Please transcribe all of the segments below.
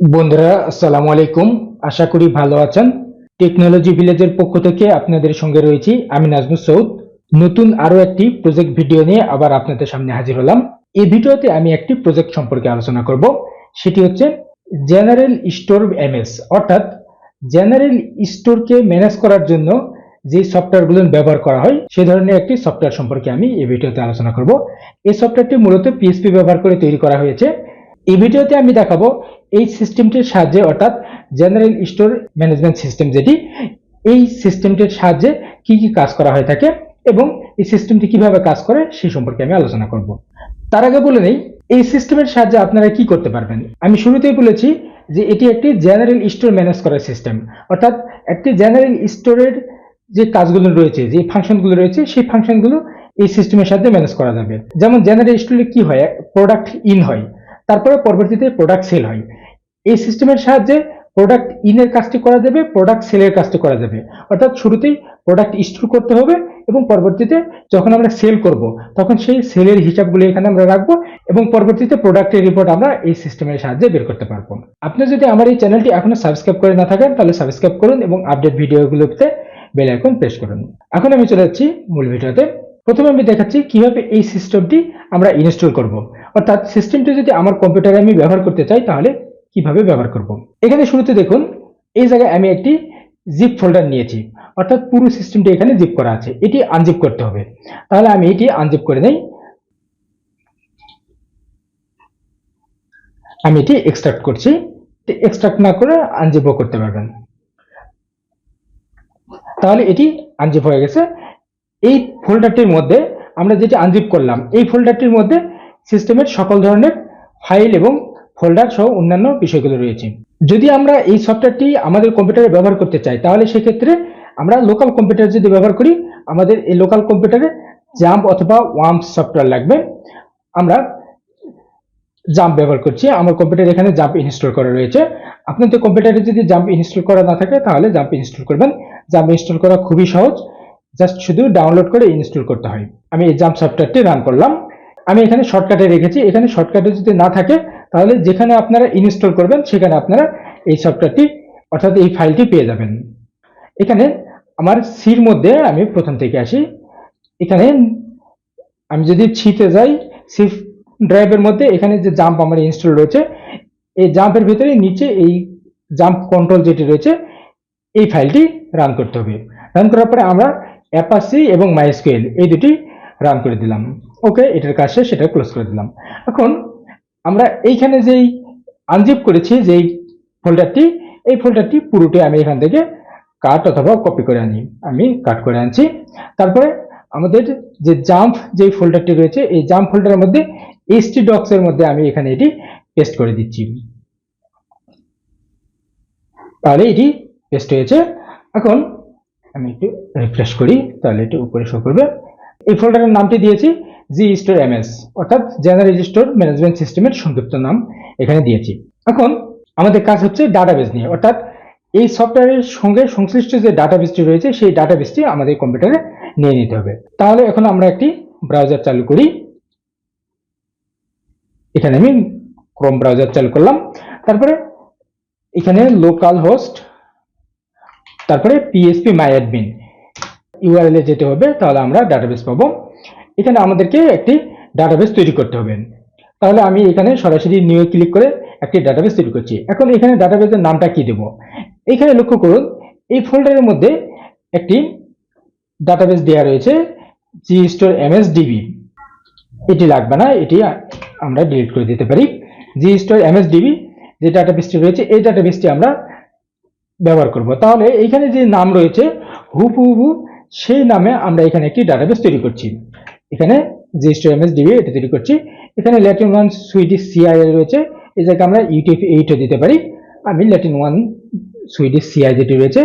বন্ধুরা, আসসালামু আলাইকুম। আশা করি ভালো আছেন। টেকনোলজি ভিলেজের পক্ষ থেকে আপনাদের সঙ্গে রয়েছি আমি নাজমুল সৌদ। নতুন আরও একটি প্রজেক্ট ভিডিও নিয়ে আবার আপনাদের সামনে হাজির হলাম। এই ভিডিওতে আমি একটি প্রজেক্ট সম্পর্কে আলোচনা করব। সেটি হচ্ছে জেনারেল স্টোর এমএস। অর্থাৎ জেনারেল স্টোরকে ম্যানেজ করার জন্য যে সফটওয়্যারগুলো ব্যবহার করা হয়, সে ধরনের একটি সফটওয়্যার সম্পর্কে আমি এই ভিডিওতে আলোচনা করব। এই সফটওয়্যারটি মূলত পিএসপি ব্যবহার করে তৈরি করা হয়েছে। এই ভিডিওতে আমি দেখাবো এই সিস্টেমটির সাহায্যে, অর্থাৎ জেনারেল স্টোর ম্যানেজমেন্ট সিস্টেম যেটি, এই সিস্টেমটির সাহায্যে কি কি কাজ করা হয়ে থাকে এবং এই সিস্টেমটি কীভাবে কাজ করে সেই সম্পর্কে আমি আলোচনা করব। তার আগে বলে নেই, এই সিস্টেমের সাহায্যে আপনারা কি করতে পারবেন? আমি শুরুতেই বলেছি যে এটি একটি জেনারেল স্টোর ম্যানেজ করার সিস্টেম অর্থাৎ একটি জেনারেল স্টোরের যে কাজগুলো রয়েছে, যে ফাংশনগুলো রয়েছে, সেই ফাংশনগুলো এই সিস্টেমের সাথে ম্যানেজ করা যাবে। যেমন জেনারেল স্টোরে কি হয়? প্রোডাক্ট ইন হয়। তারপরে পরবর্তীতে প্রোডাক্ট সেল হয়। এই সিস্টেমের সাহায্যে প্রোডাক্ট ইনের কাজটি করা যাবে প্রোডাক্ট সেলের কাজটি করা যাবে। অর্থাৎ শুরুতেই প্রোডাক্ট স্টোর করতে হবে এবং পরবর্তীতে যখন আমরা সেল করব, তখন সেই সেলের হিসাবগুলো এখানে আমরা রাখব এবং পরবর্তীতে প্রোডাক্টের রিপোর্ট আমরা এই সিস্টেমের সাহায্যে বের করতে পারব। আপনি যদি আমার এই চ্যানেলটি এখনও সাবস্ক্রাইব করে না থাকেন, তাহলে সাবস্ক্রাইব করুন এবং আপডেট ভিডিওগুলোতে বেল আইকন প্রেস করুন। এখন আমি চলে যাচ্ছি মূল ভিডিওতে। প্রথমে আমি দেখাচ্ছি কীভাবে এই সিস্টেমটি আমরা ইনস্টল করব। অর্থাৎ সিস্টেমটি যদি আমার কম্পিউটারে আমি ব্যবহার করতে চাই, তাহলে কীভাবে ব্যবহার করব? এখানে শুরুতে দেখুন, এই জায়গায় আমি একটি জিপ ফোল্ডার নিয়েছি। অর্থাৎ পুরো সিস্টেমটি এখানে জিপ করা আছে। এটি আনজিপ করতে হবে। তাহলে আমি এটি আনজিপ করে নেই। আমি এটি এক্সট্রাক্ট করছি। এক্সট্রাক্ট না করে আনজিপও করতে পারবেন। তাহলে এটি আনজিপ হয়ে গেছে। এই ফোল্ডারটির মধ্যে আমরা যেটি আনজিপ করলাম, এই ফোল্ডারটির মধ্যে সিস্টেমের সকল ধরনের ফাইল এবং ফোল্ডার সহ অন্যান্য বিষয়গুলো রয়েছে। যদি আমরা এই সফটওয়্যারটি আমাদের কম্পিউটারে ব্যবহার করতে চাই, তাহলে সেক্ষেত্রে আমরা লোকাল কম্পিউটার যদি ব্যবহার করি, আমাদের এই লোকাল কম্পিউটারে জাম্প অথবা ওয়ার্ম সফটওয়্যার লাগবে। আমরা জাম্প ব্যবহার করছি। আমার কম্পিউটার এখানে জাম্প ইনস্টল করা রয়েছে। আপনাদের কম্পিউটারে যদি জাম্প ইনস্টল করা না থাকে, তাহলে জাম্প ইনস্টল করবেন। জাম্প ইনস্টল করা খুবই সহজ। জাস্ট শুধু ডাউনলোড করে ইনস্টল করতে হয়। আমি এই জাম্প সফটওয়্যারটি রান করলাম। আমি এখানে শর্টকাটে রেখেছি। এখানে শর্টকাটে যদি না থাকে, তাহলে যেখানে আপনারা ইনস্টল করবেন, সেখানে আপনারা এই সফটওয়্যারটি অর্থাৎ এই ফাইলটি পেয়ে যাবেন। এখানে আমার সির মধ্যে আমি প্রথম থেকে আসি। এখানে আমি যদি ছিতে যাই সি ড্রাইভের মধ্যে এখানে যে জাম্প আমার ইনস্টল রয়েছে, এই জাম্পের ভিতরে নিচে এই জাম্প কন্ট্রোল যেটি রয়েছে, এই ফাইলটি রান করতে হবে। রান করার পরে আমরা অ্যাপাসি এবং মাইস্কুয়েল এই দুটি রান করে দিলাম। ওকে, এটার কাজ শেষ সেটা ক্লোজ করে দিলাম। এখন আমরা এইখানে যেই আনজিপ করেছি, যেই ফোল্ডারটি এই ফোল্ডারটি পুরোটাই আমি এখান থেকে কাট অথবা কপি করে আনি, আমি কাট করে আনছি। তারপরে আমাদের যে জাম্প যেই ফোল্ডারটি রয়েছে, এই জাম্প ফোল্ডারের মধ্যে এসটি ডক্স এর মধ্যে আমি এখানে এটি পেস্ট করে দিচ্ছি। তাহলে এটি পেস্ট হয়েছে। এখন আমি একটু রিফ্রেশ করি, তাহলে এটি উপরে শো করবে। এই ফোল্ডারের নামটি দিয়েছি জি স্টোর এমএস অর্থাৎ জেনারেল স্টোর ম্যানেজমেন্ট সিস্টেমের সংক্ষিপ্ত নাম এখানে দিয়েছি। এখন আমাদের কাজ হচ্ছে ডাটাবেস নিয়ে, অর্থাৎ এই সফটওয়্যারের সঙ্গে সংশ্লিষ্ট যে ডাটাবেসটি রয়েছে, সেই ডাটাবেসটি আমাদের কম্পিউটারে নিয়ে নিতে হবে। তাহলে এখন আমরা একটি ব্রাউজার চালু করি। এখানে আমি ক্রোম ব্রাউজার চালু করলাম। তারপরে এখানে লোকাল হোস্ট তারপরে পিএসপি মাই অ্যাডমিন ইউআরএল এ যেতে হবে, তাহলে আমরা ডাটাবেস পাবো। এখানে আমাদেরকে একটি ডাটাবেস তৈরি করতে হবে। তাহলে আমি এখানে সরাসরি নিউ ক্লিক করে একটি ডাটাবেস তৈরি করছি। এখন এখানে ডাটাবেসের নামটা কি দেব? এখানে লক্ষ্য করুন, এই ফোল্ডারের মধ্যে একটি ডাটাবেস দেওয়া রয়েছে জি স্টোর এমএস ডিবি এটি লাগবে না, এটি আমরা ডিলিট করে দিতে পারি। জি স্টোর এমএস ডিবি যে ডাটাবেসটি রয়েছে, এই ডাটাবেসটি আমরা ব্যবহার করব। তাহলে এখানে যে নাম রয়েছে, হুবহু সেই নামে আমরা এখানে একটি ডাটাবেস তৈরি করছি। এখানে জিএসটি এমএস ডিবি এটা তৈরি করছি। এখানে ল্যাটিন ওয়ান সুইডিশ সিআই রয়েছে। এই জায়গায় আমরা ইউটিএফ এইটও দিতে পারি। আমি ল্যাটিন ওয়ান সুইডিশ সিআই যেটি রয়েছে,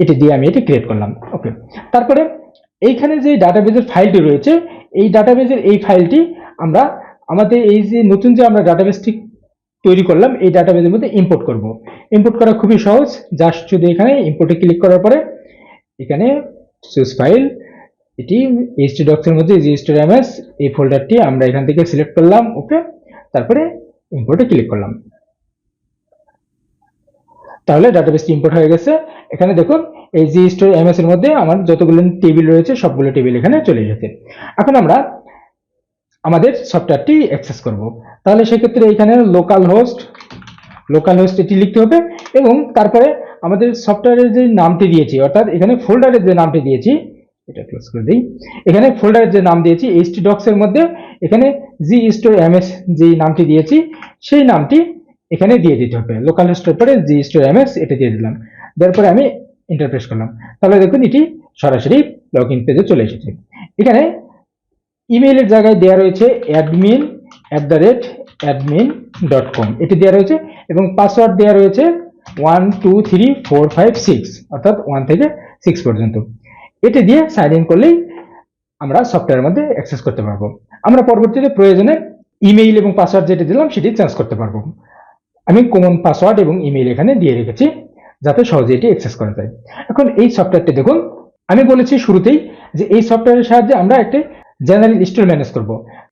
এটি দিয়ে আমি এটি ক্রিয়েট করলাম। ওকে তারপরে এইখানে যে ডাটাবেজের ফাইলটি রয়েছে, এই ডাটাবেজের এই ফাইলটি আমরা আমাদের এই যে নতুন যে আমরা ডাটাবেসটি তৈরি করলাম, এই ডাটাবেজের মধ্যে ইম্পোর্ট করব। ইম্পোর্ট করা খুবই সহজ। জাস্ট শুধু এখানে ইম্পোর্টে ক্লিক করার পরে, এখানে সুইচ ফাইল এটি এইচটি ডক্সের মধ্যে জিএসটি এমএস এই ফোল্ডারটি আমরা এখান থেকে সিলেক্ট করলাম ওকে তারপরে ইম্পোর্টে ক্লিক করলাম। তাহলে ডাটাবেসটি ইম্পোর্ট হয়ে গেছে। এখানে দেখুন, এই জি স্টোর এমএস এর মধ্যে আমার যতগুলো টেবিল রয়েছে, সবগুলো টেবিল এখানে চলে এসেছে। এখন আমরা আমাদের সফটওয়্যারটি অ্যাক্সেস করব। তাহলে সেক্ষেত্রে এখানে লোকাল হোস্ট লোকাল হোস্ট এটি লিখতে হবে এবং তারপরে আমাদের সফটওয়্যারের যে নামটি দিয়েছি, অর্থাৎ এখানে ফোল্ডারের যে নামটি দিয়েছি এটা ক্লোজ করে দিই। এখানে ফোল্ডারের যে নাম দিয়েছি এইচটি ডক্স এর মধ্যে এখানে জি স্টোর এমএস যে নামটি দিয়েছি, সেই নামটি এখানে দিয়ে দিতে হবে। লোকাল হোস্টের পরে জি স্টোর এমএস এটা দিয়ে দিলাম। দেওয়ার পরে আমি ইন্টারপ্রেস করলাম। তাহলে দেখুন এটি সরাসরি লগ ইন পেজে চলে এসেছে। এখানে ইমেইলের জায়গায় দেওয়া রয়েছে admin at the rate admin dot com এটি দেওয়া রয়েছে এবং পাসওয়ার্ড দেওয়া রয়েছে one two three four five six অর্থাৎ ওয়ান থেকে সিক্স পর্যন্ত। এটি দিয়ে সাইন ইন করলেই আমরা সফটওয়্যারের মধ্যে অ্যাক্সেস করতে পারব। আমরা পরবর্তীতে প্রয়োজনে ইমেইল এবং পাসওয়ার্ড যেটি দিলাম, সেটি চেঞ্জ করতে পারব। আমি কমন পাসওয়ার্ড এবং ইমেইল এখানে দিয়ে রেখেছি, যাতে সহজে এটি অ্যাক্সেস করা যায়। এখন এই সফটওয়্যারটি দেখুন, আমি বলেছি শুরুতেই যে এই সফটওয়্যারের সাহায্যে আমরা একটি জেনারেল স্টোর ম্যানেজ করব।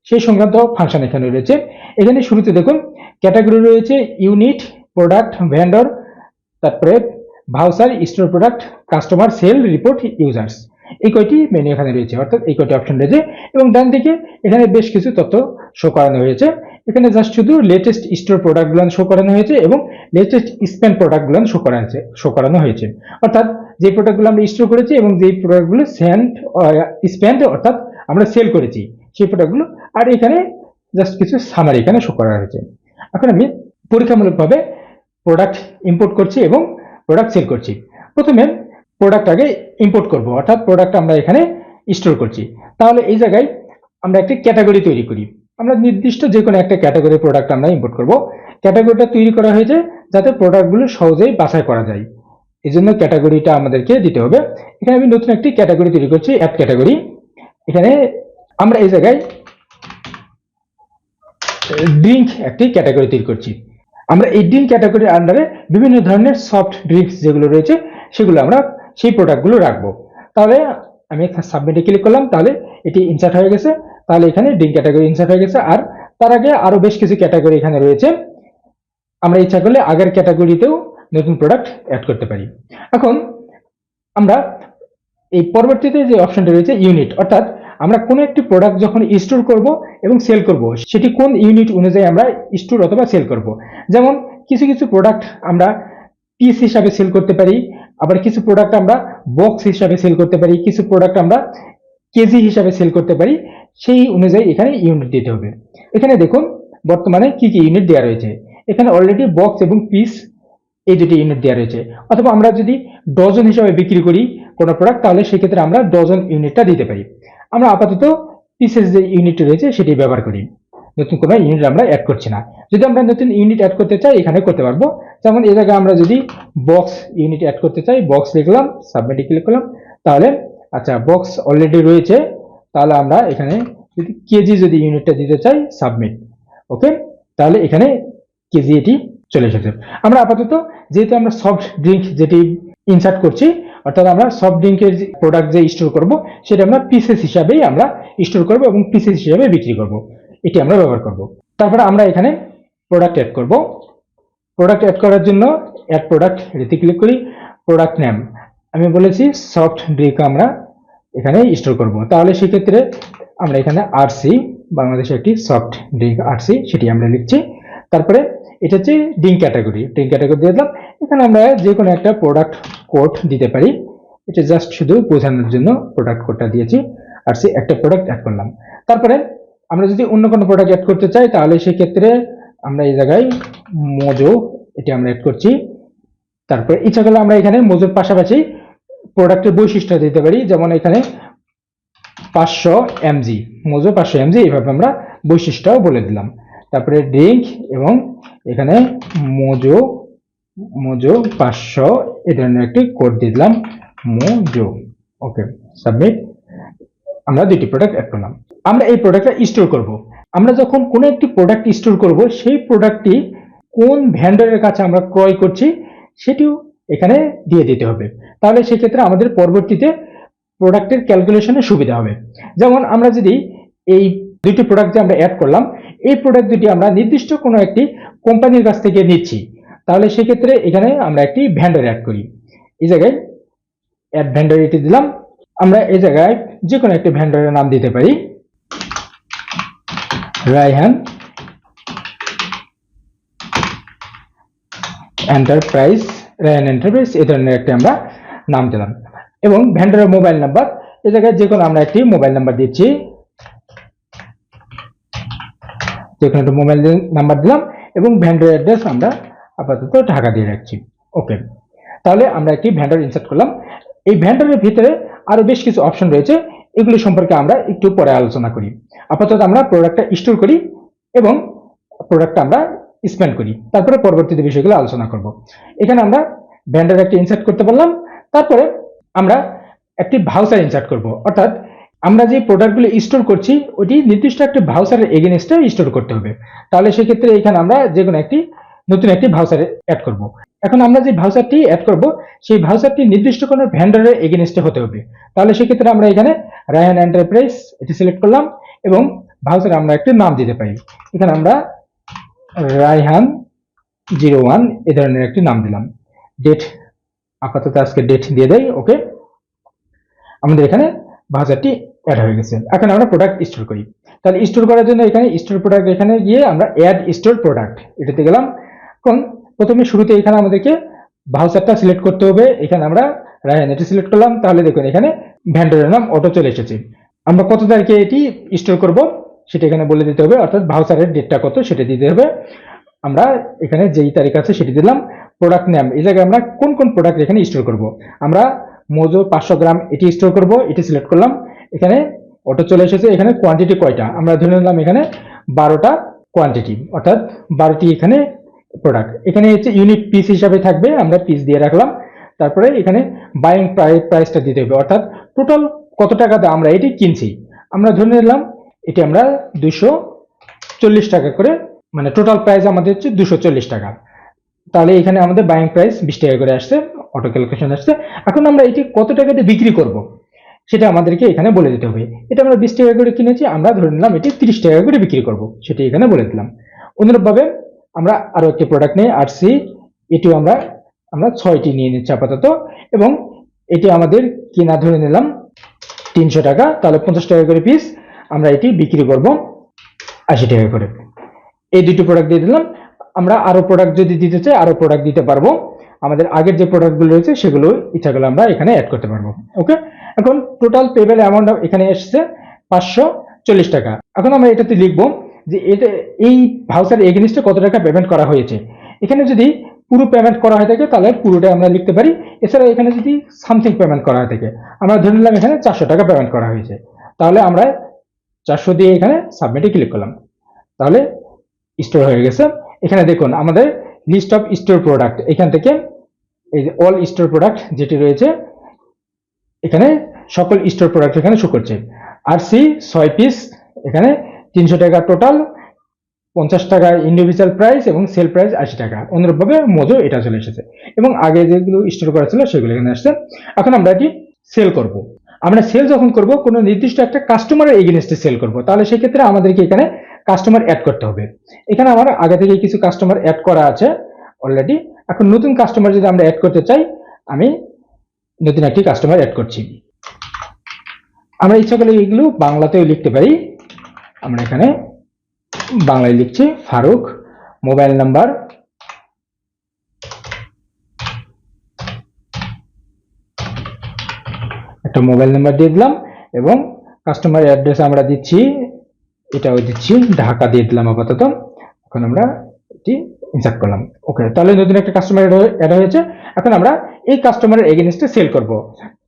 সেই সংক্রান্ত ফাংশন এখানে রয়েছে। এখানে শুরুতে দেখুন ক্যাটাগরি রয়েছে ইউনিট প্রোডাক্ট ভেন্ডর তারপরে voucher, store product, customer, sale, report, users. এই কয়টি মেনু এখানে রয়েছে। অর্থাৎ এই কয়টি অপশন রয়েছে এবং ডান দিকে এখানে বেশ কিছু তথ্য শো করানো হয়েছে। এখানে জাস্ট শুধু লেটেস্ট স্টোর প্রোডাক্টগুলো শো করানো হয়েছে এবং লেটেস্ট স্পেন্ড প্রোডাক্টগুলো শো করা হয়েছে শো করানো হয়েছে। অর্থাৎ যে প্রোডাক্টগুলো আমরা স্টোর করেছি এবং যে প্রোডাক্টগুলো স্যান্ড স্পেন্ড অর্থাৎ আমরা সেল করেছি, সেই প্রোডাক্টগুলো আর এখানে জাস্ট কিছু সামারি এখানে শো করা হয়েছে। এখন আমি পরীক্ষামূলকভাবে প্রোডাক্ট ইম্পোর্ট করছি এবং প্রোডাক্ট সেল করছি। প্রথমে প্রোডাক্ট আগে ইম্পোর্ট করব, অর্থাৎ প্রোডাক্ট আমরা এখানে স্টোর করছি। তাহলে এই জায়গায় আমরা একটি ক্যাটাগরি তৈরি করি। আমরা নির্দিষ্ট যে কোনো একটা ক্যাটাগরি প্রোডাক্ট আমরা ইম্পোর্ট করব। ক্যাটাগরিটা তৈরি করা হয়েছে যাতে প্রোডাক্টগুলো সহজেই বাছাই করা যায়। এই জন্য ক্যাটাগরিটা আমাদেরকে দিতে হবে। এখানে আমি নতুন একটি ক্যাটাগরি তৈরি করছি অ্যাপ ক্যাটাগরি এখানে আমরা এই জায়গায় ড্রিঙ্ক একটি ক্যাটাগরি তৈরি করছি। আমরা এই ক্যাটাগরির আন্ডারে বিভিন্ন ধরনের সফট ড্রিঙ্কস যেগুলো রয়েছে, সেগুলো আমরা সেই প্রোডাক্টগুলো রাখব। তাহলে আমি সাবমিটে ক্লিক করলাম, তাহলে এটি ইনসার্ট হয়ে গেছে। তাহলে এখানে ড্রিঙ্ক ক্যাটাগরি ইনসার্ট হয়ে গেছে। আর তার আগে আরও বেশ কিছু ক্যাটাগরি এখানে রয়েছে। আমরা ইচ্ছা করলে আগের ক্যাটাগরিতেও নতুন প্রোডাক্ট অ্যাড করতে পারি। এখন আমরা এই পরবর্তীতে যে অপশনটা রয়েছে ইউনিট অর্থাৎ আমরা কোনো একটি প্রোডাক্ট যখন স্টোর করব এবং সেল করব, সেটি কোন ইউনিট অনুযায়ী আমরা স্টোর অথবা সেল করব? যেমন কিছু কিছু প্রোডাক্ট আমরা পিস হিসাবে সেল করতে পারি, আবার কিছু প্রোডাক্ট আমরা বক্স হিসাবে সেল করতে পারি, কিছু প্রোডাক্ট আমরা কেজি হিসাবে সেল করতে পারি, সেই অনুযায়ী এখানে ইউনিট দিতে হবে। এখানে দেখুন, বর্তমানে কি কি ইউনিট দেওয়া রয়েছে? এখানে অলরেডি বক্স এবং পিস এই দুটি ইউনিট দেওয়া রয়েছে। অথবা আমরা যদি ডজন হিসাবে বিক্রি করি কোনো প্রোডাক্ট তাহলে সেক্ষেত্রে আমরা ডজন ইউনিটটা দিতে পারি। আমরা আপাতত পিসেস যে ইউনিট রয়েছে সেটি ব্যবহার করি। নতুন কোনো ইউনিট আমরা অ্যাড করছি না। যদি আমরা নতুন ইউনিট অ্যাড করতে চাই এখানে করতে পারব। যেমন এ জায়গায় আমরা যদি বক্স ইউনিট অ্যাড করতে চাই বক্স লিখলাম সাবমিটে ক্লিক করলাম, তাহলে আচ্ছা বক্স অলরেডি রয়েছে, তাহলে আমরা এখানে যদি কেজি যদি ইউনিটটা দিতে চাই সাবমিট ওকে তাহলে এখানে কেজি এটি চলে এসেছে। আমরা আপাতত যেহেতু আমরা সফট ড্রিঙ্ক যেটি ইনসার্ট করছি অর্থাৎ আমরা সফট ড্রিঙ্কের প্রোডাক্ট যে স্টোর করব, সেটা আমরা পিসেস হিসাবেই আমরা স্টোর করব এবং পিসেস হিসাবে বিক্রি করব। এটি আমরা ব্যবহার করব। তারপরে আমরা এখানে প্রোডাক্ট অ্যাড করব। প্রোডাক্ট অ্যাড করার জন্য অ্যাড প্রোডাক্ট এতে ক্লিক করি। প্রোডাক্ট নেম আমি বলেছি সফট ড্রিঙ্ক আমরা এখানে স্টোর করব। তাহলে সেক্ষেত্রে আমরা এখানে আরসি বাংলাদেশে একটি সফট ড্রিঙ্ক আরসি সেটি আমরা লিখছি। তারপরে এটা হচ্ছে ড্রিঙ্ক ক্যাটাগরি। ড্রিঙ্ক ক্যাটাগরি দিয়ে দিলাম। এখানে আমরা যে কোনো একটা প্রোডাক্ট কোড দিতে পারি। এটা জাস্ট শুধু বোঝানোর জন্য প্রোডাক্ট কোডটা দিয়েছি। আর সে একটা প্রোডাক্ট অ্যাড করলাম। তারপরে আমরা যদি অন্য কোনো প্রোডাক্ট অ্যাড করতে চাই, তাহলে সেক্ষেত্রে আমরা এই জায়গায় মোজো এটি আমরা অ্যাড করছি। তারপরে ইচ্ছা করলে আমরা এখানে মোজোর পাশাপাশি প্রোডাক্টের বৈশিষ্ট্য দিতে পারি। যেমন এখানে পাঁচশো এমজি মোজো পাঁচশো এমজি এইভাবে আমরা বৈশিষ্ট্য বলে দিলাম। তারপরে ড্রিঙ্ক এবং এখানে মোজো মোজো পাঁচশো, এ ধরনের একটি কোড দিয়ে দিলাম, মোজো। ওকে, সাবমিট। আমরা দুটি প্রোডাক্ট অ্যাড করলাম। আমরা এই প্রোডাক্টটা স্টোর করব। আমরা যখন কোনো একটি প্রোডাক্ট স্টোর করব, সেই প্রোডাক্টটি কোন ভ্যান্ডারের কাছে আমরা ক্রয় করছি, সেটিও এখানে দিয়ে দিতে হবে। তাহলে সেক্ষেত্রে আমাদের পরবর্তীতে প্রোডাক্টের ক্যালকুলেশনে সুবিধা হবে। যেমন আমরা যদি এই দুটি প্রোডাক্ট যে আমরা অ্যাড করলাম এই প্রোডাক্ট দুটি আমরা নির্দিষ্ট কোনো একটি কোম্পানির কাছ থেকে নিচ্ছি। তাহলে সেক্ষেত্রে এখানে আমরা একটি ভ্যান্ডার অ্যাড করি। এই জায়গায় অ্যাড ভ্যান্ডার এটি দিলাম। আমরা এই জায়গায় যে কোনো একটি ভ্যান্ডারের নাম দিতে পারি। রায়হান এন্টারপ্রাইজ রায়হান এন্টারপ্রাইজ এই ধরনের একটি আমরা নাম দিলাম। এবং ভ্যান্ডারের মোবাইল নাম্বার এই জায়গায় যে কোনো আমরা একটি মোবাইল নাম্বার দিচ্ছি। যে কোনো একটা মোবাইল নাম্বার দিলাম এবং ভ্যান্ডার অ্যাড্রেস আমরা আপাতত ঢাকা দিয়ে রাখছি। ওকে তাহলে আমরা একটি ভ্যান্ডার ইনসার্ট করলাম। এই ভ্যান্ডারের ভিতরে আরও বেশ কিছু অপশন রয়েছে। এগুলি সম্পর্কে আমরা একটু পরে আলোচনা করি। আপাতত আমরা প্রোডাক্টটা স্টোর করি এবং প্রোডাক্টটা আমরা স্পেন্ড করি। তারপরে পরবর্তীতে বিষয়গুলো আলোচনা করব। এখানে আমরা ভ্যান্ডার একটা ইনসার্ট করতে পারলাম তারপরে আমরা একটি ভাউচার ইনসার্ট করব। অর্থাৎ আমরা যে প্রোডাক্টগুলো স্টোর করছি, ওটি নির্দিষ্ট একটি ভাউচারের এগেনস্টে স্টোর করতে হবে। তাহলে সেক্ষেত্রে এখানে আমরা যে কোনো একটি, নতুন একটি ভাউচার অ্যাড করব। এখন আমরা যে ভাউচারটি অ্যাড করব, সেই ভাউচারটি নির্দিষ্ট কোনো ভ্যান্ডারের এগেনস্টে হতে হবে। তাহলে সেক্ষেত্রে আমরা এখানে রায়ান এন্টারপ্রাইজ এটি সিলেক্ট করলাম এবং ভাউচার আমরা একটি নাম দিতে পারি। এখানে আমরা রায়হান জিরো ওয়ান এ ধরনের একটি নাম দিলাম। ডেট আপাতত আজকে ডেট দিয়ে দেয় ওকে আমাদের এখানে ভাউচারটি অ্যাড হয়ে গেছে। এখন আমরা প্রোডাক্ট স্টোর করি। তাহলে স্টোর করার জন্য এখানে স্টোর প্রোডাক্ট এখানে গিয়ে আমরা অ্যাড স্টোর প্রোডাক্ট এটাতে গেলাম। এখন প্রথমে শুরুতে এখানে আমাদেরকে ভাউচারটা সিলেক্ট করতে হবে। এখানে আমরা রায়হান এটি সিলেক্ট করলাম। তাহলে দেখুন এখানে ভ্যান্ডারের নাম অটো চলে এসেছে। আমরা কত তারিখে এটি স্টোর করব সেটা এখানে বলে দিতে হবে। অর্থাৎ ভাউচারের ডেটটা কত সেটা দিতে হবে। আমরা এখানে যেই তারিখ আছে সেটি দিলাম। প্রোডাক্ট নেম এই জায়গায় আমরা কোন কোন প্রোডাক্ট এখানে স্টোর করব। আমরা মোজো পাঁচশো গ্রাম এটি স্টোর করব, এটি সিলেক্ট করলাম। এখানে অটো চলে এসেছে, এখানে কোয়ান্টিটি কয়টা? আমরা ধরে নিলাম এখানে বারোটা কোয়ান্টিটি অর্থাৎ বারোটি এখানে প্রোডাক্ট এখানে হচ্ছে ইউনিট পিস হিসাবে থাকবে, আমরা পিস দিয়ে রাখলাম। তারপরে এখানে বাইং প্রাইসটা দিতে হবে, অর্থাৎ টোটাল কত টাকাতে আমরা এটি কিনছি? আমরা ধরে নিলাম এটি আমরা দুশো চল্লিশ টাকা করে মানে টোটাল প্রাইস আমাদের হচ্ছে দুশো চল্লিশ টাকা। তাহলে এখানে আমাদের বাইং প্রাইস বিশ টাকা করে আসছে অটো ক্যালকুলেশন আসছে। এখন আমরা এটি কত টাকাতে বিক্রি করব? সেটা আমাদেরকে এখানে বলে দিতে হবে। এটা আমরা বিশ টাকা করে কিনেছি, আমরা ধরে নিলাম এটি তিরিশ টাকা করে বিক্রি করব। সেটি এখানে বলে দিলাম। অনুরূপভাবে আমরা আরও একটি প্রোডাক্ট নিয়ে আসছি এটিও আমরা আমরা ছয়টি নিয়ে নিচ্ছি আপাতত। এবং এটি আমাদের কিনা ধরে নিলাম তিনশো টাকা, তাহলে পঞ্চাশ টাকা করে পিস আমরা এটি বিক্রি করব আশি টাকা করে। এই দুটি প্রোডাক্ট দিয়ে দিলাম। আমরা আরও প্রোডাক্ট যদি দিতে চাই, আরও প্রোডাক্ট দিতে পারব। আমাদের আগের যে প্রোডাক্টগুলো রয়েছে, সেগুলো ইচ্ছাগুলো আমরা এখানে অ্যাড করতে পারব। ওকে এখন টোটাল পেবেল অ্যামাউন্ট এখানে এসেছে পাঁচশো চল্লিশ টাকা। এখন আমরা এটাতে লিখব যে এটা, এই ভাউচার এগেনিস্টে কত টাকা পেমেন্ট করা হয়েছে। এখানে যদি পুরো পেমেন্ট করা হয়ে থাকে, তাহলে পুরোটাই আমরা লিখতে পারি। এছাড়া এখানে যদি সামথিং পেমেন্ট করা হয়ে থাকে, আমরা ধরে নিলাম এখানে চারশো টাকা পেমেন্ট করা হয়েছে। তাহলে আমরা চারশো দিয়ে এখানে সাবমিটে ক্লিক করলাম। তাহলে স্টোর হয়ে গেছে। এখানে দেখুন, আমাদের লিস্ট অফ স্টোর প্রোডাক্ট এখান থেকে এই যে অল স্টোর প্রোডাক্ট যেটি রয়েছে এখানে সকল স্টোর প্রোডাক্ট এখানে শো করছে। আর সি ছয় পিস এখানে তিনশো টাকা টোটাল পঞ্চাশ টাকা ইন্ডিভিজুয়াল প্রাইস এবং সেল প্রাইস আশি টাকা। অনুরূপভাবে মজো এটা চলে এসেছে। এবং আগে যেগুলো স্টোর করা ছিল সেগুলো এখানে আসছে। এখন আমরা এটি সেল করব। আমরা সেল যখন করব, কোনো নির্দিষ্ট একটা কাস্টমারের এগেনস্টে সেল করব। তাহলে সেক্ষেত্রে আমাদেরকে এখানে কাস্টমার অ্যাড করতে হবে। এখানে আমার আগে থেকে কিছু কাস্টমার অ্যাড করা আছে অলরেডি এখন নতুন কাস্টমার যদি আমরা অ্যাড করতে চাই, আমি নতুন একটি কাস্টমার অ্যাড করছি। আমরা ইচ্ছা করলে এগুলো বাংলাতেও লিখতে পারি। আমরা এখানে বাংলায় লিখছি, ফারুক মোবাইল নাম্বার একটা মোবাইল নাম্বার দিয়ে দিলাম এবং কাস্টমার অ্যাড্রেস আমরা দিচ্ছি, এটাও দিচ্ছি, ঢাকা দিয়ে দিলাম আপাতত। এখন আমরা এটি ইনসার্ট করলাম। ওকে তাহলে নতুন একটা কাস্টমার অ্যাড হয়েছে, এখন আমরা এই কাস্টমারের এগেনস্টে সেল করব।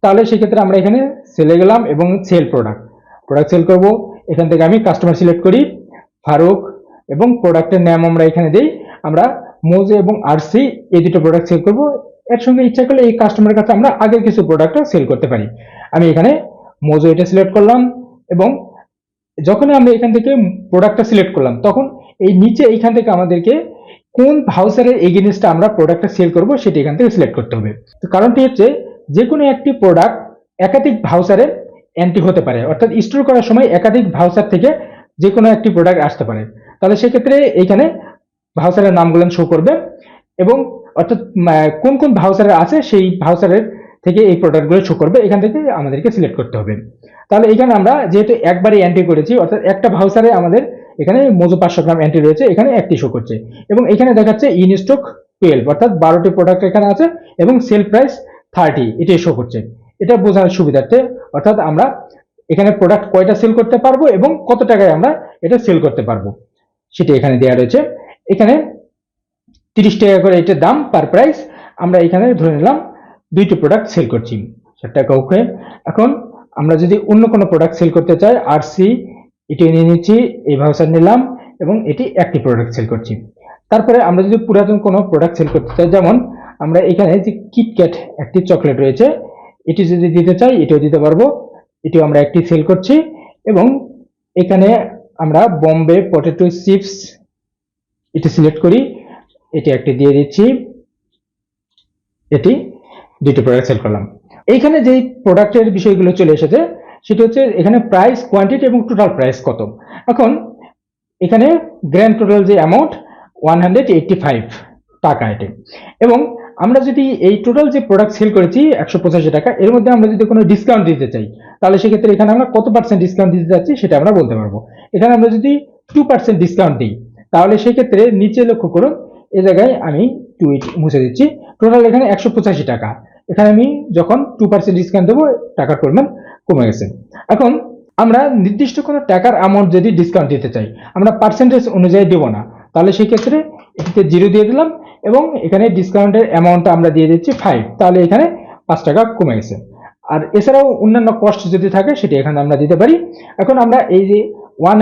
তাহলে সেক্ষেত্রে আমরা এখানে সেলে গেলাম এবং সেল প্রোডাক্ট প্রোডাক্ট সেল করব। এখান থেকে আমি কাস্টমার সিলেক্ট করি, ফারুক, এবং প্রোডাক্টের নাম আমরা এখানে দিই। আমরা মোজে এবং আরসি, এই দুটো প্রোডাক্ট সেল করব। এর সঙ্গে ইচ্ছা করলে এই কাস্টমারের কাছে আমরা আগের কিছু প্রোডাক্টও সেল করতে পারি। আমি এখানে মোজো এটা সিলেক্ট করলাম এবং যখনই আমরা এখান থেকে প্রোডাক্টটা সিলেক্ট করলাম, তখন এই নিচে এইখান থেকে আমাদেরকে কোন ভাউচারের এগেনস্টে আমরা প্রোডাক্টটা সেল করব সেটা এখান থেকে সিলেক্ট করতে হবে। তো কারণটি হচ্ছে যে কোনো একটি প্রোডাক্ট একাধিক ভাউচারে এন্ট্রি হতে পারে। অর্থাৎ স্টোর করার সময় একাধিক ভাউচার থেকে যে কোনো একটি প্রোডাক্ট আসতে পারে। তাহলে সেক্ষেত্রে এইখানে ভাউচারের নামগুলো শো করবে এবং অর্থাৎ কোন কোন ভাউচারে আছে সেই ভাউচারের থেকে এই প্রোডাক্টগুলো শো করবে, এখান থেকে আমাদেরকে সিলেক্ট করতে হবে। তাহলে এখানে আমরা যেহেতু একবারই এন্ট্রি করেছি, অর্থাৎ একটা ভাউচারে আমাদের এখানে মজু পাঁচশো গ্রাম এন্ট্রি রয়েছে, এখানে একটি শো করছে। এবং এখানে দেখাচ্ছে ইন স্টক টুয়েলভ অর্থাৎ বারোটি প্রোডাক্ট এখানে আছে, এবং সেল প্রাইস থার্টি এটাই শো করছে। এটা বোঝার সুবিধার্থে, অর্থাৎ আমরা এখানে প্রোডাক্ট কয়টা সেল করতে পারব এবং কত টাকায় আমরা এটা সেল করতে পারব। সেটা এখানে দেওয়া রয়েছে। এখানে তিরিশ টাকা করে এটার দাম পার প্রাইস আমরা এখানে ধরে নিলাম দুইটি প্রোডাক্ট সেল করছি। ষাট টাকা ওকে এখন আমরা যদি অন্য কোনো প্রোডাক্ট সেল করতে চাই আর সি এটি নিয়ে নিচ্ছি এই ভাউচার নিলাম এবং এটি একটি প্রোডাক্ট সেল করছি। তারপরে আমরা যদি পুরাতন কোনো প্রোডাক্ট সেল করতে চাই, যেমন আমরা এখানে যে কিটক্যাট একটি চকলেট রয়েছে, এটি যদি দিতে চাই, এটিও দিতে পারব। এটিও আমরা একটি সেল করছি এবং এখানে আমরা বম্বে পটেটো চিপস এটি সিলেক্ট করি। এটি একটি দিয়ে দিচ্ছি। এটি দুটি প্রোডাক্ট সেল করলাম। এইখানে যেই প্রোডাক্টের বিষয়গুলো চলে এসেছে সেটি হচ্ছে এখানে প্রাইস কোয়ান্টিটি এবং টোটাল প্রাইস কত? এখন এখানে গ্র্যান্ড টোটাল যে অ্যামাউন্ট ওয়ান টাকা এটি। এবং আমরা যদি এই টোটাল যে প্রোডাক্ট সেল করেছি, একশো পঁচাশি টাকা, এর মধ্যে আমরা যদি কোনো ডিসকাউন্ট দিতে চাই, তাহলে সেক্ষেত্রে এখানে আমরা কত পার্সেন্ট ডিসকাউন্ট দিতে যাচ্ছি সেটা আমরা বলতে পারব। এখানে আমরা যদি টু পার্সেন্ট ডিসকাউন্ট দিই, তাহলে সেক্ষেত্রে নিচে লক্ষ্য করুন, এ জায়গায় আমি টুইট মুছে দিচ্ছি। টোটাল এখানে একশো পঁচাশি টাকা। এখানে আমি যখন টু পার্সেন্ট ডিসকাউন্ট দেবো, টাকার পরিমাণ কমে গেছে। এখন আমরা নির্দিষ্ট কোনো টাকার অ্যামাউন্ট যদি ডিসকাউন্ট দিতে চাই, আমরা পার্সেন্টেজ অনুযায়ী দেবো না। তাহলে সেই ক্ষেত্রে এটিতে জিরো দিয়ে দিলাম এবং এখানে ডিসকাউন্টের অ্যামাউন্টটা আমরা দিয়ে দিচ্ছি ফাইভ তাহলে এখানে পাঁচ টাকা কমে গেছে। আর এছাড়াও অন্যান্য কস্ট যদি থাকে, সেটি এখানে আমরা দিতে পারি। এখন আমরা এই যে ওয়ান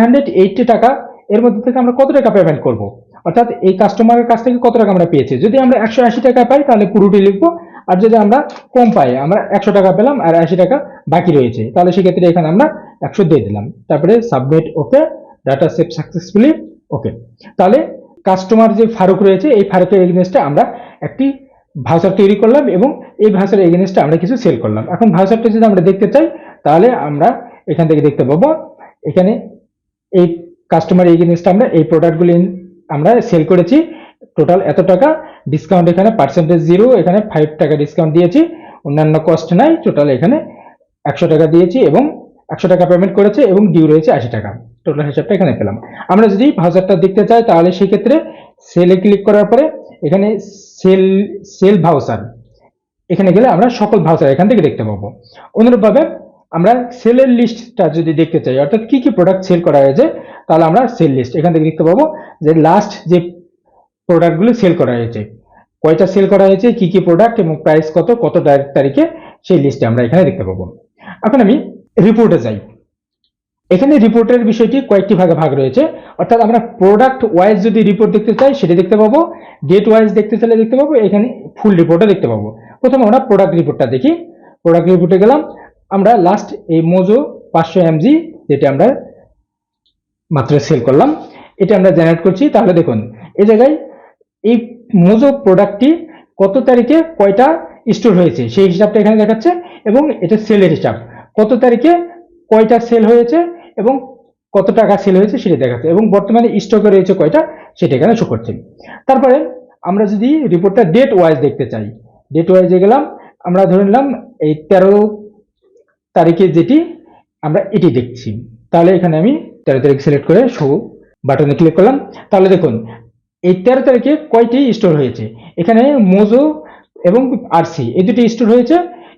টাকা, এর মধ্যে থেকে আমরা কত টাকা পেমেন্ট করব? অর্থাৎ এই কাস্টমারের কাছ থেকে কত টাকা আমরা পেয়েছি? যদি আমরা একশো আশি টাকা পাই, তাহলে পুরোটি লিখব। আর যদি আমরা কম পাই, আমরা একশো টাকা পেলাম আর আশি টাকা বাকি রয়েছে, তাহলে সেক্ষেত্রে এখানে আমরা একশো দিয়ে দিলাম। তারপরে submit okay data save successfully okay তাহলে কাস্টমার যে ফারুক রয়েছে, এই ফারুকের এগেনস্টে আমরা একটি ভাউচার তৈরি করলাম এবং এই ভাউচার এগেনস্টে আমরা কিছু সেল করলাম। এখন ভাউচারটা যদি আমরা দেখতে চাই, তাহলে আমরা এখান থেকে দেখতে পাবো, এখানে এই কাস্টমার এগেনস্টে আমরা এই প্রোডাক্টগুলি আমরা সেল করেছি। টোটাল এত টাকা ডিসকাউন্ট এখানে পার্সেন্টেজ জিরো এখানে ফাইভ টাকা ডিসকাউন্ট দিয়েছি। অন্যান্য কস্ট নাই টোটাল এখানে একশো টাকা দিয়েছি এবং একশো টাকা পেমেন্ট করেছে এবং ডিউ রয়েছে আশি টাকা। টোটাল হিসাবটা এখানে পেলাম। আমরা যদি ভাউচারটা দেখতে চাই, তাহলে সেই ক্ষেত্রে সেলে ক্লিক করার পরে এখানে সেল সেল ভাউচার এখানে গেলে আমরা সকল ভাউচার এখান থেকে দেখতে পাবো। অনুরূপভাবে আমরা সেলের লিস্টটা যদি দেখতে চাই, অর্থাৎ কি কি প্রোডাক্ট সেল করা হয়েছে তাহলে আমরা সেল লিস্ট এখান থেকে দেখতে পাবো যে লাস্ট যে প্রোডাক্টগুলো সেল করা হয়েছে। কয়টা সেল করা হয়েছে, কি কি প্রোডাক্ট এবং প্রাইস কত কত তারিখে সেই লিস্টে আমরা এখানে দেখতে পাবো। এখন আমি রিপোর্টে যাই। এখানে রিপোর্টের বিষয়টি কয়েকটি ভাগে ভাগ রয়েছে। অর্থাৎ আমরা প্রোডাক্ট ওয়াইজ যদি রিপোর্ট দেখতে চাই, সেটা দেখতে পাবো। ডেট ওয়াইজ দেখতে চাইলে দেখতে পাবো। এখানে ফুল রিপোর্টটা দেখতে পাবো। প্রথমে আমরা প্রোডাক্ট রিপোর্টটা দেখি। প্রোডাক্ট রিপোর্টে গেলাম। আমরা লাস্ট এই মোজো পাঁচশো এমজি যেটা আমরা মাত্র সেল করলাম। এটা আমরা জেনারেট করছি। তাহলে দেখুন, এই জায়গায় এই মোজো প্রোডাক্টটি কত তারিখে কয়টা স্টোর হয়েছে? সেই হিসাবটা এখানে দেখাচ্ছে এবং এটা সেলের হিসাব। কত তারিখে কয়টা সেল হয়েছে এবং কত টাকা সেল হয়েছে সেটা দেখাচ্ছে এবং বর্তমানে স্টকে রয়েছে কয়টা সেটা এখানে শো করছে। তারপরে আমরা যদি রিপোর্টটা ডেট ওয়াইজ দেখতে চাই। ডেট ওয়াইজে গেলাম, আমরা ধরে নিলাম এই তেরো তারিখে যেটি আমরা এটি দেখছি। তাহলে এখানে আমি তেরো তারিখ সিলেক্ট করে শো বাটনে ক্লিক করলাম। তাহলে দেখুন, এই তেরো তারিখে কয়টি স্টোর হয়েছে? এখানে মোজো এবং আরসি এই দুটি স্টোর হয়েছে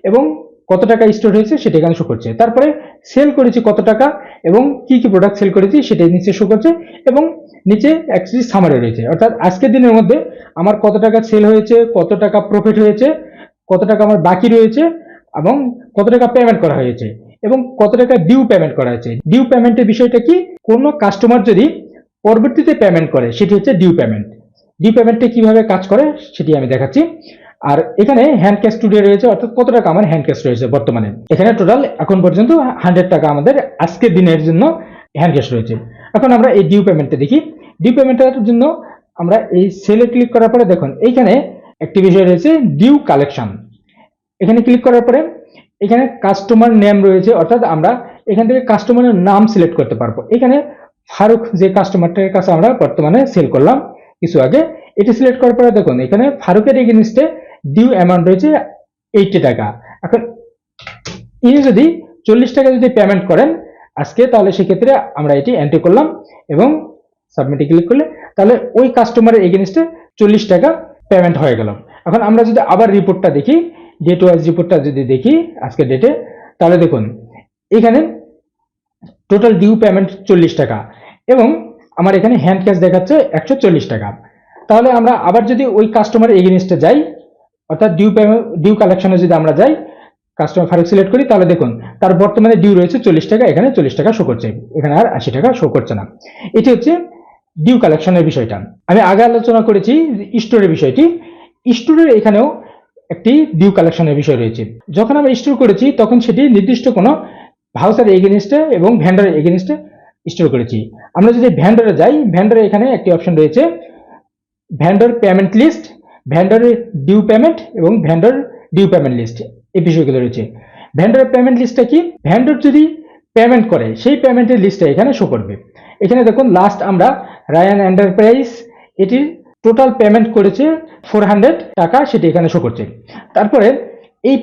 এবং কত টাকা স্টোর হয়েছে সেটা এখানে শো করছে। তারপরে সেল করেছি কত টাকা এবং কি কি প্রোডাক্ট সেল করেছি সেটা নিচে শো করছে এবং নিচে অ্যাকচুয়ালি সামারি রয়েছে। অর্থাৎ আজকের দিনের মধ্যে আমার কত টাকা সেল হয়েছে, কত টাকা প্রফিট হয়েছে, কত টাকা আমার বাকি রয়েছে এবং কত টাকা পেমেন্ট করা হয়েছে। এবং কত টাকা ডিউ পেমেন্ট করা হয়েছে। ডিউ পেমেন্টের বিষয়টা কি? কোনো কাস্টমার যদি পরবর্তীতে পেমেন্ট করে, সেটি হচ্ছে ডিউ পেমেন্ট ডিউ পেমেন্টে কীভাবে কাজ করে, সেটি আমি দেখাচ্ছি। আর এখানে হ্যান্ড ক্যাশ টুডে রয়েছে, অর্থাৎ কত টাকা আমার হ্যান্ড ক্যাশ রয়েছে বর্তমানে। এখানে টোটাল এখন পর্যন্ত হান্ড্রেড টাকা আমাদের আজকের দিনের জন্য হ্যান্ড ক্যাশ রয়েছে। এখন আমরা এই ডিউ পেমেন্টটা দেখি। ডিউ পেমেন্টের জন্য আমরা এই সেলে ক্লিক করার পরে দেখুন, এইখানে একটি বিষয় রয়েছে ডিউ কালেকশন এখানে ক্লিক করার পরে এখানে কাস্টমার নেম রয়েছে, অর্থাৎ আমরা এখান থেকে কাস্টমারের নাম সিলেক্ট করতে পারব। এখানে ফারুক যে কাস্টমারটার কাছে আমরা বর্তমানে সেল করলাম কিছু আগে, এটি সিলেক্ট করার পরে দেখুন, এখানে ফারুকের এগেনস্টে ডিউ অ্যামাউন্ট রয়েছে এইটি টাকা। এখন ইনি যদি চল্লিশ টাকা যদি পেমেন্ট করেন আজকে, তাহলে সেক্ষেত্রে আমরা এটি এন্ট্রি করলাম এবং সাবমিটে ক্লিক করলে তাহলে ওই কাস্টমারের এগেনস্টে চল্লিশ টাকা পেমেন্ট হয়ে গেল। এখন আমরা যদি আবার রিপোর্টটা দেখি ডেট ওয়াইজ রিপোর্টটা যদি দেখি, আজকের ডেটে তাহলে দেখুন, এখানে টোটাল ডিউ পেমেন্ট চল্লিশ টাকা এবং আমার এখানে হ্যান্ড ক্যাশ দেখাচ্ছে একশো চল্লিশ টাকা। তাহলে আমরা আবার যদি ওই কাস্টমার এগেনস্টে যাই, অর্থাৎ ডিউ পেমেন্ট ডিউ কালেকশনে যদি আমরা যাই কাস্টমার ফারুক সিলেক্ট করি, তাহলে দেখুন, তার বর্তমানে ডিউ রয়েছে চল্লিশ টাকা, এখানে চল্লিশ টাকা শো করছে, এখানে আর আশি টাকা শো করছে না। এটি হচ্ছে ডিউ কালেকশনের বিষয়টা। আমি আগে আলোচনা করেছি স্টোরের বিষয়টি। স্টোরের এখানেও একটি ডিউ কালেকশনের বিষয় রয়েছে। যখন আমরা স্টোর করেছি, তখন সেটি নির্দিষ্ট কোনো ভাউচার এগেনিস্টে এবং ভ্যান্ডারের এগেনিস্টে স্টোর করেছি। আমরা যদি ভ্যান্ডারে যাই ভ্যান্ডারে এখানে একটি অপশন রয়েছে ভ্যান্ডার পেমেন্ট লিস্ট ভ্যান্ডারের ডিউ পেমেন্ট এবং ভ্যান্ডার ডিউ পেমেন্ট লিস্ট এই বিষয়গুলো রয়েছে। ভ্যান্ডার পেমেন্ট লিস্টটা কি? ভ্যান্ডার যদি পেমেন্ট করে, সেই পেমেন্টের লিস্টটা এখানে শো করবে। এখানে দেখুন লাস্ট আমরা রায়ান এন্টারপ্রাইজ এটির টোটাল পেমেন্ট করেছে ফোর হান্ড্রেড টাকা, সেটি এখানে শো করছে। তারপরে এই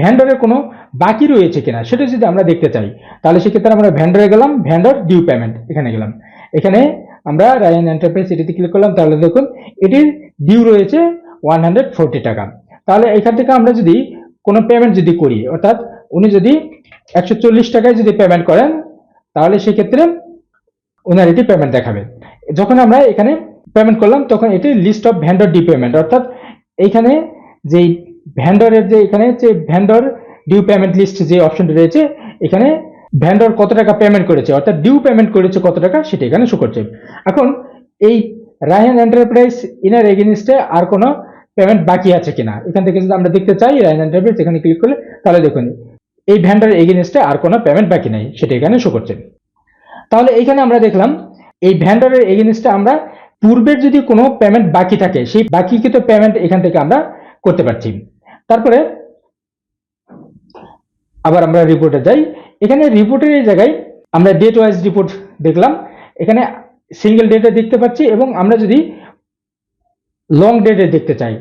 ভ্যান্ডারের কোনো বাকি রয়েছে কিনা, সেটা যদি আমরা দেখতে চাই, তাহলে সেক্ষেত্রে আমরা ভ্যান্ডারে গেলাম ভ্যান্ডার ডিউ পেমেন্ট এখানে গেলাম। এখানে আমরা রায়ান এন্টারপ্রাইজ এটিতে ক্লিক করলাম, তাহলে দেখুন, এটির ডিউ রয়েছে ওয়ান হান্ড্রেড ফোরটি টাকা। তাহলে এখান থেকে আমরা যদি কোনো পেমেন্ট যদি করি, অর্থাৎ উনি যদি একশো চল্লিশ টাকায় যদি পেমেন্ট করেন, তাহলে সেক্ষেত্রে ওনার এটি পেমেন্ট দেখাবে। যখন আমরা এখানে পেমেন্ট করলাম, তখন এটি list of vendor due payment অর্থাৎ এইখানে যেই ভ্যান্ডরের যে এখানে যে ভ্যান্ডর ডিউ পেমেন্ট লিস্ট যে অপশনটি রয়েছে, এখানে ভ্যান্ডর কত টাকা পেমেন্ট করেছে, অর্থাৎ ডিউ পেমেন্ট করেছে কত টাকা, সেটা এখানে শো করছে। এখন এই রায়ান এন্টারপ্রাইজ ইনার এগেনিস্টে আর কোনো পেমেন্ট বাকি আছে কিনা, এখান থেকে যদি আমরা দেখতে চাই রায়ান এন্টারপ্রাইজ এখানে ক্লিক করলে, তাহলে দেখুন, এই ভ্যান্ডার এগেনিস্টে আর কোনো পেমেন্ট বাকি নাই, সেটা এখানে শো করছে। তাহলে এইখানে আমরা দেখলাম, এই ভ্যান্ডারের এগেনিস্টে আমরা পূর্বের যদি কোনো পেমেন্ট বাকি থাকে, সেই বাকিকৃত পেমেন্ট এখান থেকে আমরা করতে পারছি। তারপরে আবার আমরা রিপোর্টে যাই। এখানে রিপোর্টের এই জায়গায় আমরা ডেট ওয়াইজ রিপোর্ট দেখলাম। এখানে সিঙ্গেল ডেটে দেখতে পাচ্ছি এবং আমরা যদি লং ডেটে দেখতে চাই,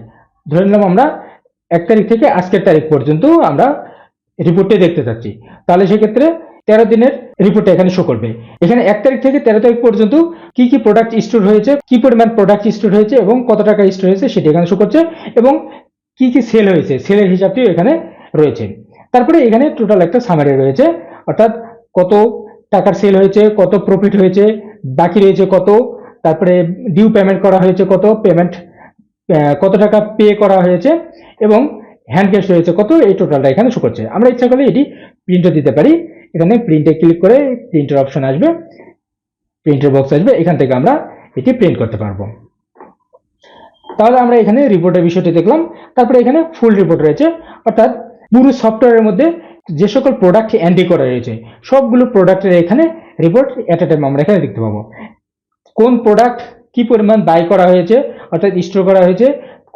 ধরে নিলাম আমরা এক তারিখ থেকে আজকের তারিখ পর্যন্ত আমরা রিপোর্টে দেখতে চাচ্ছি। তাহলে সেক্ষেত্রে তেরো দিনের রিপোর্টটা এখানে শো করবে। এখানে এক তারিখ থেকে তেরো তারিখ পর্যন্ত কি কি প্রোডাক্ট স্টোর হয়েছে, কি পরিমাণ প্রোডাক্ট স্টোর হয়েছে এবং কত টাকা স্টোর হয়েছে সেটা এখানে শো করছে এবং কি কি সেল হয়েছে সেলের হিসাবটিও এখানে রয়েছে। তারপরে এখানে টোটাল একটা সামারি রয়েছে, অর্থাৎ কত টাকার সেল হয়েছে, কত প্রফিট হয়েছে, বাকি রয়েছে কত, তারপরে ডিউ পেমেন্ট করা হয়েছে কত পেমেন্ট কত টাকা পে করা হয়েছে এবং হ্যান্ড ক্যাশ হয়েছে কত, এই টোটালটা এখানে শো করছে। আমরা ইচ্ছা করলে এটি প্রিন্টও দিতে পারি। এখানে প্রিন্টে ক্লিক করে প্রিন্টের অপশন আসবে। প্রিন্টের বক্স আসবে, এখান থেকে আমরা এটি প্রিন্ট করতে পারব। তাহলে আমরা এখানে রিপোর্টের বিষয়টি দেখলাম। তারপরে এখানে ফুল রিপোর্ট রয়েছে। অর্থাৎ পুরো সফটওয়্যারের মধ্যে যে সকল প্রোডাক্ট এন্ট্রি করা রয়েছে, সবগুলো প্রোডাক্টের এখানে রিপোর্ট অ্যাট টাইম আমরা এখানে দেখতে পাবো। কোন প্রোডাক্ট কি পরিমাণ বাই করা হয়েছে, অর্থাৎ স্টোর করা হয়েছে,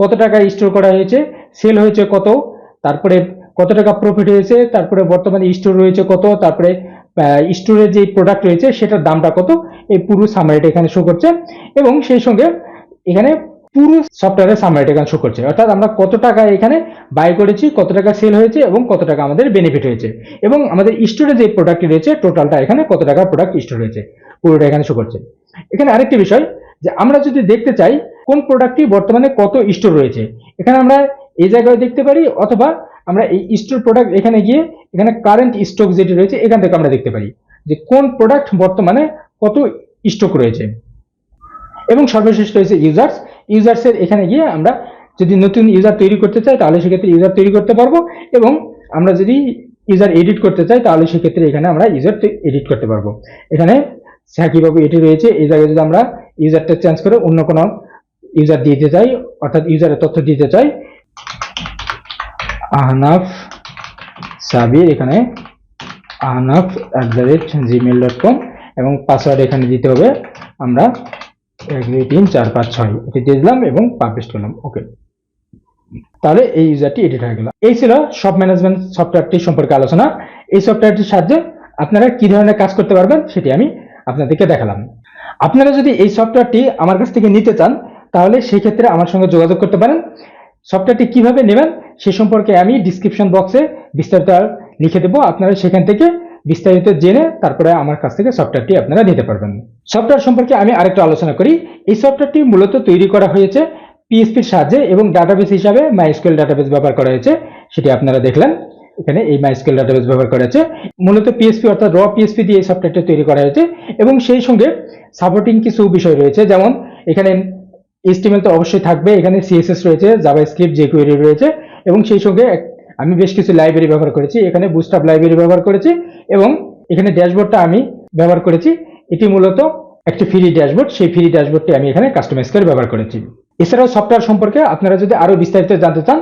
কত টাকা স্টোর করা হয়েছে সেল হয়েছে কত, তারপরে কত টাকা প্রফিট হয়েছে, তারপরে বর্তমানে স্টোর রয়েছে কত, তারপরে স্টোরের যে প্রোডাক্ট রয়েছে সেটার দামটা কত, এই পুরো সামারিটা এখানে শো করছে। এবং সেই সঙ্গে এখানে পুরো সফটওয়্যারের সামারিটা এখানে শো করছে। অর্থাৎ আমরা কত টাকা এখানে বাই করেছি, কত টাকা সেল হয়েছে এবং কত টাকা আমাদের বেনিফিট হয়েছে। এবং আমাদের স্টোরে যে প্রোডাক্টটি রয়েছে টোটালটা এখানে কত টাকা প্রোডাক্ট স্টোর রয়েছে, পুরোটা এখানে শো করছে। এখানে আরেকটি বিষয়, যে আমরা যদি দেখতে চাই কোন প্রোডাক্টটি বর্তমানে কত স্টোর রয়েছে। এখানে আমরা এই জায়গায় দেখতে পারি অথবা আমরা এই স্টোর প্রোডাক্ট এখানে গিয়ে এখানে কারেন্ট স্টক যেটি রয়েছে, এখান থেকে আমরা দেখতে পারি যে কোন প্রোডাক্ট বর্তমানে কত স্টক রয়েছে। এবং সর্বশেষ রয়েছে ইউজার্স ইউজার্সের এখানে গিয়ে আমরা যদি নতুন ইউজার তৈরি করতে চাই, তাহলে সেক্ষেত্রে ইউজার তৈরি করতে পারব এবং আমরা যদি ইউজার এডিট করতে চাই, তাহলে সেক্ষেত্রে এখানে আমরা ইউজার এডিট করতে পারব। এখানে সাকিবাবু এটি রয়েছে, এই জায়গায় যদি আমরা ইউজারটা চেঞ্জ করে অন্য কোনো ইউজার দিতে চাই, অর্থাৎ ইউজারের তথ্য দিতে চাই আহনাফ সাবির এখানে Ahnaf at the rate Gmail dot com এবং পাসওয়ার্ড এখানে দিতে হবে। আমরা এক, দুই, তিন, চার, পাঁচ, ছয় এটি দিয়ে দিলাম এবং পাবলিশ করলাম। ওকে তাহলে এই ইউজারটি এডিট হয়ে গেল। এই ছিল সব ম্যানেজমেন্ট সফটওয়্যারটি সম্পর্কে আলোচনা। এই সফটওয়্যারটির সাহায্যে আপনারা কি ধরনের কাজ করতে পারবেন সেটি আমি আপনাদেরকে দেখালাম। আপনারা যদি এই সফটওয়্যারটি আমার কাছ থেকে নিতে চান, তাহলে সেই ক্ষেত্রে আমার সঙ্গে যোগাযোগ করতে পারেন। সফটওয়্যারটি কীভাবে নেবেন, সে সম্পর্কে আমি ডিসক্রিপশন বক্সে বিস্তারিত লিখে দেবো। আপনারা সেখান থেকে বিস্তারিত জেনে তারপরে আমার কাছ থেকে সফটওয়্যারটি আপনারা নিতে পারবেন। সফটওয়্যার সম্পর্কে আমি আরেকটু আলোচনা করি। এই সফটওয়্যারটি মূলত তৈরি করা হয়েছে পিএসপির সাহায্যে এবং ডাটাবেস হিসাবে মাইস্কুয়েল ডাটাবেস ব্যবহার করা হয়েছে, সেটি আপনারা দেখলেন। এখানে এই মাইস্কুয়েল ডাটাবেস ব্যবহার করা হয়েছে। মূলত পিএসপি অর্থাৎ র পিএসপি দিয়ে এই সফটওয়্যারটি তৈরি করা হয়েছে এবং সেই সঙ্গে সাপোর্টিং কিছু বিষয় রয়েছে। যেমন এখানে HTML তো অবশ্যই থাকবে। এখানে সিএসএস রয়েছে জাভা স্ক্রিপ্ট জেকুয়েরি রয়েছে এবং সেই সঙ্গে আমি বেশ কিছু লাইব্রেরি ব্যবহার করেছি। এখানে বুস্টাপ লাইব্রেরি ব্যবহার করেছি এবং এখানে ড্যাশবোর্ডটা আমি ব্যবহার করেছি। এটি মূলত একটি ফ্রি ড্যাশবোর্ড সেই ফ্রি ড্যাশবোর্ডটি আমি এখানে কাস্টমাইজ করে ব্যবহার করেছি। এছাড়াও সফটওয়্যার সম্পর্কে আপনারা যদি আরও বিস্তারিত জানতে চান,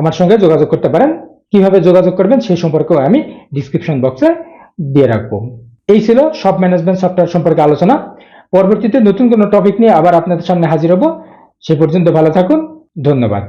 আমার সঙ্গে যোগাযোগ করতে পারেন। কীভাবে যোগাযোগ করবেন সেই সম্পর্কেও আমি ডিসক্রিপশন বক্সে দিয়ে রাখব। এই ছিল সব ম্যানেজমেন্ট সফটওয়্যার সম্পর্কে আলোচনা। পরবর্তীতে নতুন কোনো টপিক নিয়ে আবার আপনাদের সামনে হাজির হব। সে পর্যন্ত ভালো থাকুন ধন্যবাদ।